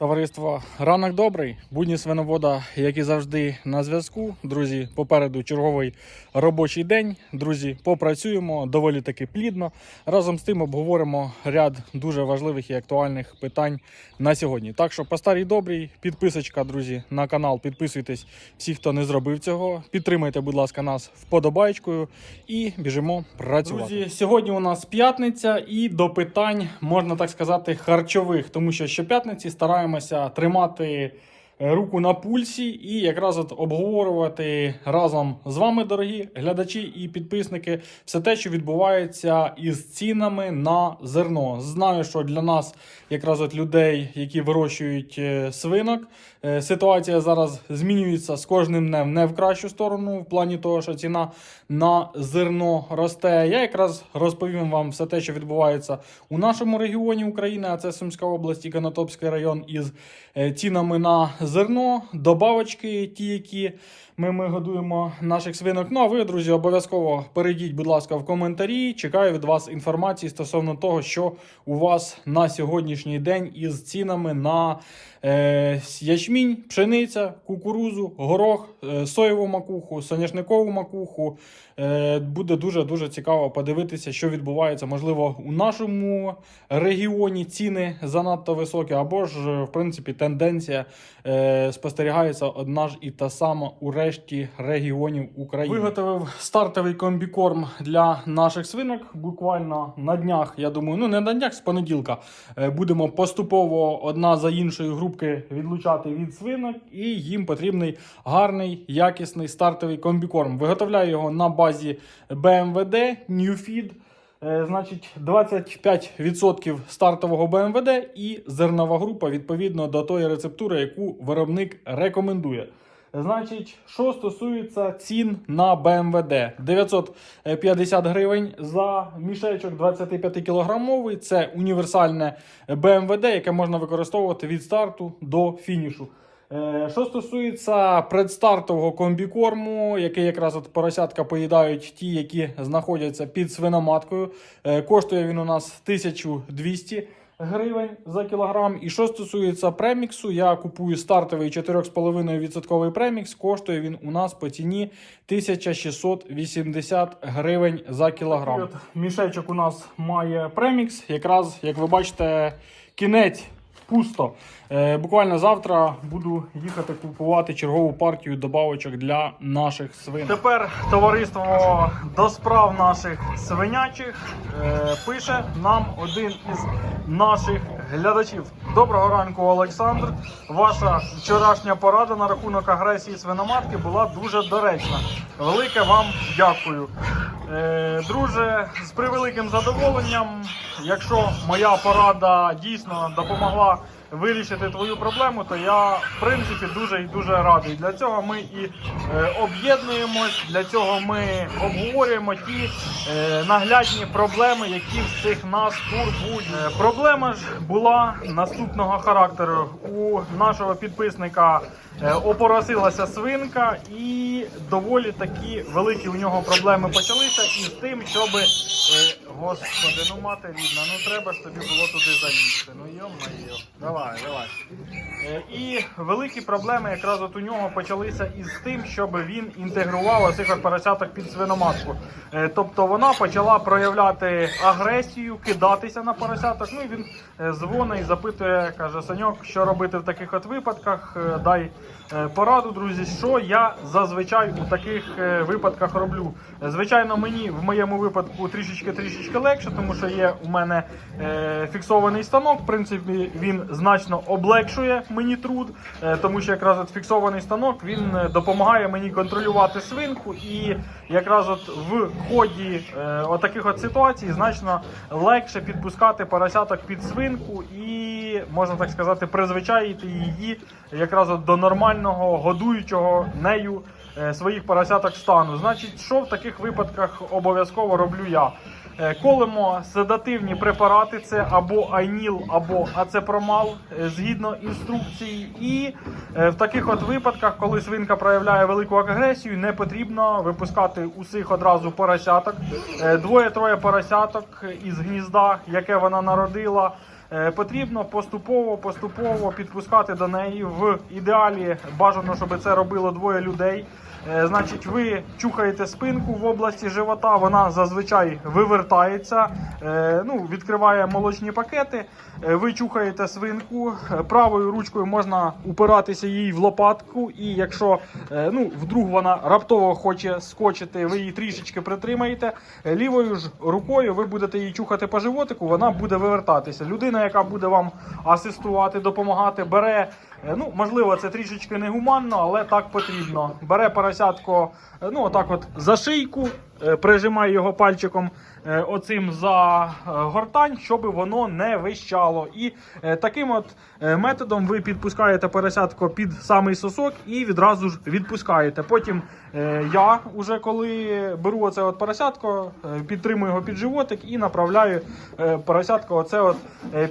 Товариство, ранок добрий. Будні свиновода, як і завжди, на зв'язку. Друзі, попереду черговий робочий день. Друзі, попрацюємо доволі таки плідно. Разом з тим обговоримо ряд дуже важливих і актуальних питань на сьогодні. Так що по старій добрій, підписочка, друзі, на канал. Підписуйтесь всі, хто не зробив цього. Підтримайте, будь ласка, нас вподобайкою і біжимо працювати. Друзі, сьогодні у нас п'ятниця, і до питань можна так сказати харчових, тому що щоп'ятниці стараємося тримати руку на пульсі і якраз от обговорювати разом з вами, дорогі глядачі і підписники, все те, що відбувається із цінами на зерно. Знаю, що для нас, якраз от людей, які вирощують е, свинок, е, ситуація зараз змінюється з кожним днем не в кращу сторону, в плані того, що ціна на зерно росте. Я якраз розповім вам все те, що відбувається у нашому регіоні України, а це Сумська область і Конотопський район із е, цінами на зерно, добавочки, ті, які ми, ми годуємо наших свинок. Ну а ви, друзі, обов'язково перейдіть, будь ласка, в коментарі. Чекаю від вас інформації стосовно того, що у вас на сьогоднішній день із цінами на е, ячмінь, пшениця, кукурузу, горох, е, соєву макуху, соняшникову макуху. Е, буде дуже дуже цікаво подивитися, що відбувається. Можливо, у нашому регіоні ціни занадто високі, або ж в принципі тенденція е, спостерігається одна ж і та сама у решті регіонів України. Виготовив стартовий комбікорм для наших свинок. Буквально на днях, я думаю, ну не на днях, з понеділка е, будемо поступово одна за іншою групки відлучати від свинок, і їм потрібний гарний якісний стартовий комбікорм. Виготовляю його на базі BMWD Newfeed. Е, Значить, 25% стартового БМВД і зернова група відповідно до тої рецептури, яку виробник рекомендує. Значить, що стосується цін на БМВД, 950 гривень за мішечок 25 кілограмовий. Це універсальне БМВД, яке можна використовувати від старту до фінішу. Е, Що стосується предстартового комбікорму, який якраз от поросятка поїдають ті, які знаходяться під свиноматкою, е, коштує він у нас 1200 гривень за кілограм. І що стосується преміксу, я купую стартовий 4,5% премікс. Коштує він у нас по ціні 1680 гривень за кілограм. Мішечок у нас має премікс. Якраз, як ви бачите, кінець пусто. Е, буквально завтра буду їхати купувати чергову партію добавочок для наших свин. Тепер товариство до справ наших свинячих е, пише нам один із наших глядачів. Доброго ранку, Олександр. Ваша вчорашня порада на рахунок агресії свиноматки була дуже доречна. Велике вам дякую. Е, друже, з превеликим задоволенням, якщо моя порада дійсно допомогла вирішити твою проблему, то я в принципі дуже і дуже радий. Для цього ми і е, об'єднуємось, для цього ми обговорюємо ті е, наглядні проблеми, які в цих нас турбують. Проблема ж була наступного характеру. У нашого підписника опоросилася свинка, і доволі такі великі у нього проблеми почалися із тим, щоб. Е, Господи, ну мати рідна, ну треба ж тобі було туди залізти. Ну йо-моє. Давай, давай. Е, І великі проблеми якраз от у нього почалися із тим, щоб він інтегрував оцих поросяток під свиноматку. Е, Тобто вона почала проявляти агресію, кидатися на поросяток. Ну і він е, дзвонить запитує, каже, Саньок, що робити в таких от випадках. Е, Дай е, пораду, друзі, що я зазвичай у таких е, випадках роблю. Е, Звичайно, мені в моєму випадку трішечки трішечки легше, тому що є у мене е, фіксований станок. В принципі, він значно облегшує мені труд, е, тому що якраз от фіксований станок він е, допомагає мені контролювати свинку, і якраз от в ході е, отаких от ситуацій значно легше підпускати поросяток під свинку і можна так сказати, призвичаїти її якраз от до нормального годуючого нею е, своїх поросяток стану. Значить, що в таких випадках обов'язково роблю я? Е, Колемо седативні препарати, це або айніл, або ацепромал, е, згідно інструкції. І в таких от випадках, коли свинка проявляє велику агресію, не потрібно випускати усіх одразу поросяток. Двоє-троє поросяток із гнізда, яке вона народила. Е, потрібно поступово, поступово підпускати до неї. В ідеалі бажано, щоб це робило двоє людей. Е, Значить, ви чухаєте спинку в області живота, вона зазвичай вивертається, е, ну, відкриває молочні пакети. Ви чухаєте свинку, правою ручкою можна упиратися їй в лопатку, і якщо ну, вдруг вона раптово хоче скочити, ви її трішечки притримаєте. Лівою ж рукою ви будете її чухати по животику, вона буде вивертатися. Людина, яка буде вам асистувати, допомагати, бере. е, Ну, можливо, це трішечки негуманно, але так потрібно. Бере поросятко, е, ну, отак от за шийку, е, прижимає його пальчиком е, оцим за е, гортань, щоб воно не вищало. І таким от методом ви підпускаєте поросятко під самий сосок і відразу ж відпускаєте. Потім я, уже коли беру оце от поросятко, підтримую його під животик і направляю поросятко оце от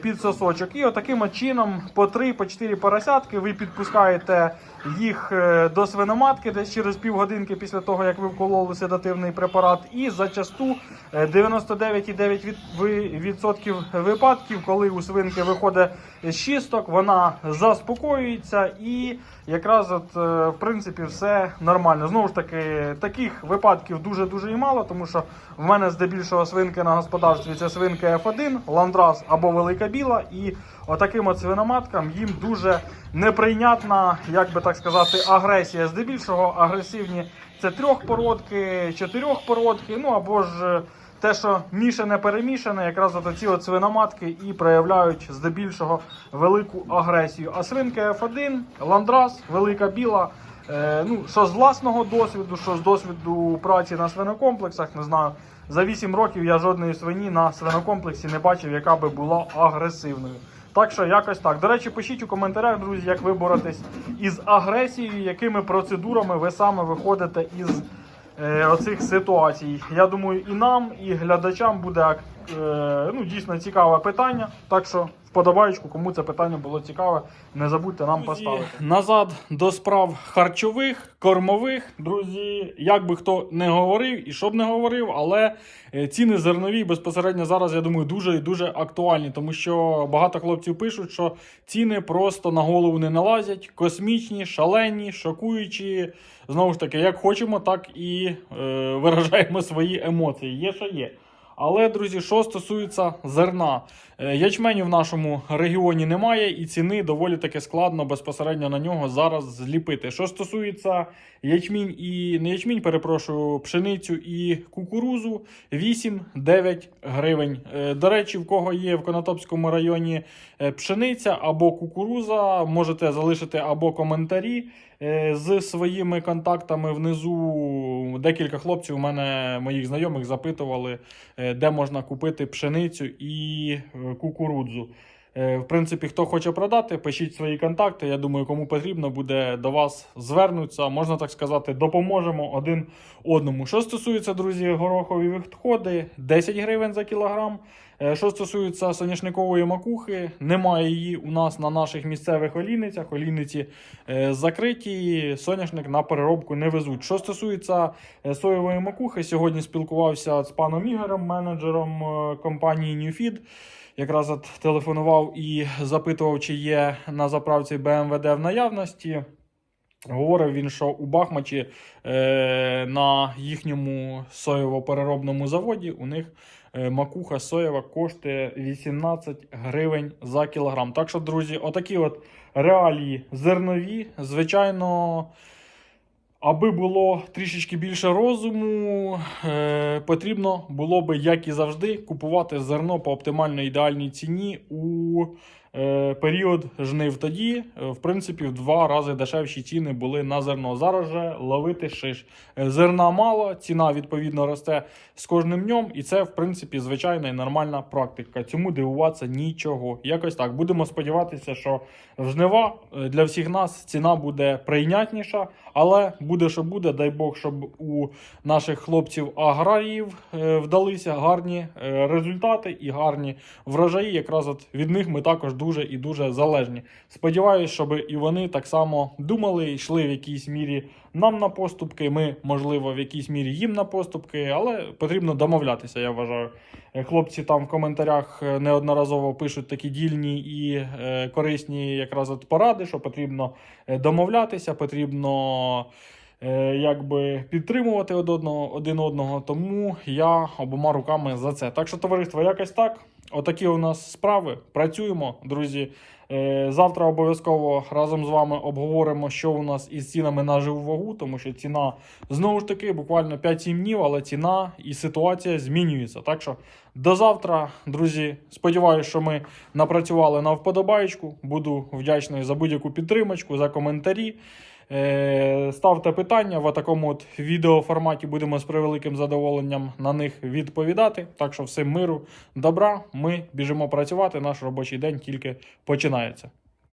під сосочок. І отаким от чином по 3 по 4 поросятки ви підпускаєте їх е, до свиноматки десь через півгодинки після того, як ви вкололи седативний препарат. І зачасту е, 99,9% від- ви- відсотків випадків, коли у свинки виходить з чисток, вона заспокоюється і якраз от, е, в принципі все нормально. Знову ж таки, таких випадків дуже-дуже і мало, тому що в мене здебільшого свинки на господарстві це свинки F1, ландрас або велика біла. І отаким от свиноматкам їм дуже неприйнятна, як би так сказати, агресія. Здебільшого агресивні це трьохпородки, чотирьохпородки, ну або ж. е, Те, що мішане перемішане, якраз от ці от свиноматки і проявляють здебільшого велику агресію. А свинки F1, ландрас, велика біла. Е, ну, що з власного досвіду, що з досвіду праці на свинокомплексах, не знаю. За 8 років я жодної свині на свинокомплексі не бачив, яка би була агресивною. Так що якось так. До речі, пишіть у коментарях, друзі, як ви боретесь із агресією, якими процедурами ви саме виходите із е, оцих ситуацій. Я думаю, і нам, і глядачам буде ну, дійсно цікаве питання. Так що вподобаєчку, кому це питання було цікаве, не забудьте нам поставити. Назад до справ харчових, кормових. Друзі, як би хто не говорив і що б не говорив, але е, ціни зернові безпосередньо зараз, я думаю, дуже і дуже актуальні, тому що багато хлопців пишуть, що ціни просто на голову не налазять, космічні, шалені, шокуючі. Знову ж таки, як хочемо, так і е, виражаємо свої емоції. Є, що є. Але, друзі, що стосується зерна, Е, ячменю в нашому регіоні немає, і ціни доволі таки складно безпосередньо на нього зараз зліпити. Що стосується ячмінь і не ячмінь, перепрошую, пшеницю і кукурузу 8-9 гривень. Е, До речі, в кого є в Конотопському районі е, пшениця або кукуруза, можете залишити або коментарі з своїми контактами внизу. Декілька хлопців у мене моїх знайомих запитували, е, де можна купити пшеницю і е, кукурудзу. Е, В принципі, хто хоче продати, пишіть свої контакти. Я думаю, кому потрібно буде до вас звернуться. Можна так сказати, допоможемо один одному. Що стосується, друзі, горохові відходи, 10 гривень за кілограм. Е, Що стосується соняшникової макухи, немає її у нас на наших місцевих олійницях. Олійниці е, закриті, соняшник на переробку не везуть. Що стосується соєвої макухи, сьогодні спілкувався з паном Ігорем, менеджером компанії NewFeed. Якраз от телефонував і запитував, чи є на заправці БМВД в наявності. Говорив він, що у Бахмачі е, на їхньому соєво-переробному заводі у них е, макуха соєва коштує 18 гривень за кілограм. Так що, друзі, отакі от реалії зернові. Звичайно, аби було трішечки більше розуму, е, потрібно було би, як і завжди, купувати зерно по оптимально ідеальній ціні у період жнив. Тоді, е, в принципі, в два рази дешевші ціни були на зерно. Зараз же ловити шиш. Е, Зерна мало, ціна відповідно росте з кожним днем, і це, в принципі, звичайна і нормальна практика. Цьому дивуватися нічого. Якось так. Будемо сподіватися, що жнива е, для всіх нас ціна буде прийнятніша, але буде, що буде. Дай Бог, щоб у наших хлопців аграріїв е, вдалися гарні е, результати і гарні врожаї. Якраз от від них ми також дуже і дуже залежні. Сподіваюсь, щоб і вони так само думали, йшли в якійсь мірі нам на поступки. Ми, можливо, в якійсь мірі їм на поступки, але потрібно домовлятися, я вважаю. Е, Хлопці там в коментарях е, неодноразово пишуть такі дільні і е, корисні якраз от поради, що потрібно домовлятися, потрібно якби підтримувати один одного. Тому я обома руками за це. Так що, товариство, якось так. Отакі у нас справи. Працюємо, друзі. Е, Завтра обов'язково разом з вами обговоримо, що у нас із цінами на живу вагу, тому що ціна знову ж таки буквально 5-7 днів, але ціна і ситуація змінюється. Так що до завтра, друзі. Сподіваюся, що ми напрацювали на вподобаєчку. Буду вдячний за будь-яку підтримочку, за коментарі. Е, Ставте питання в такому от відеоформаті. Будемо з превеликим задоволенням на них відповідати. Так що всім миру, добра. Ми біжимо працювати. Наш робочий день тільки починається.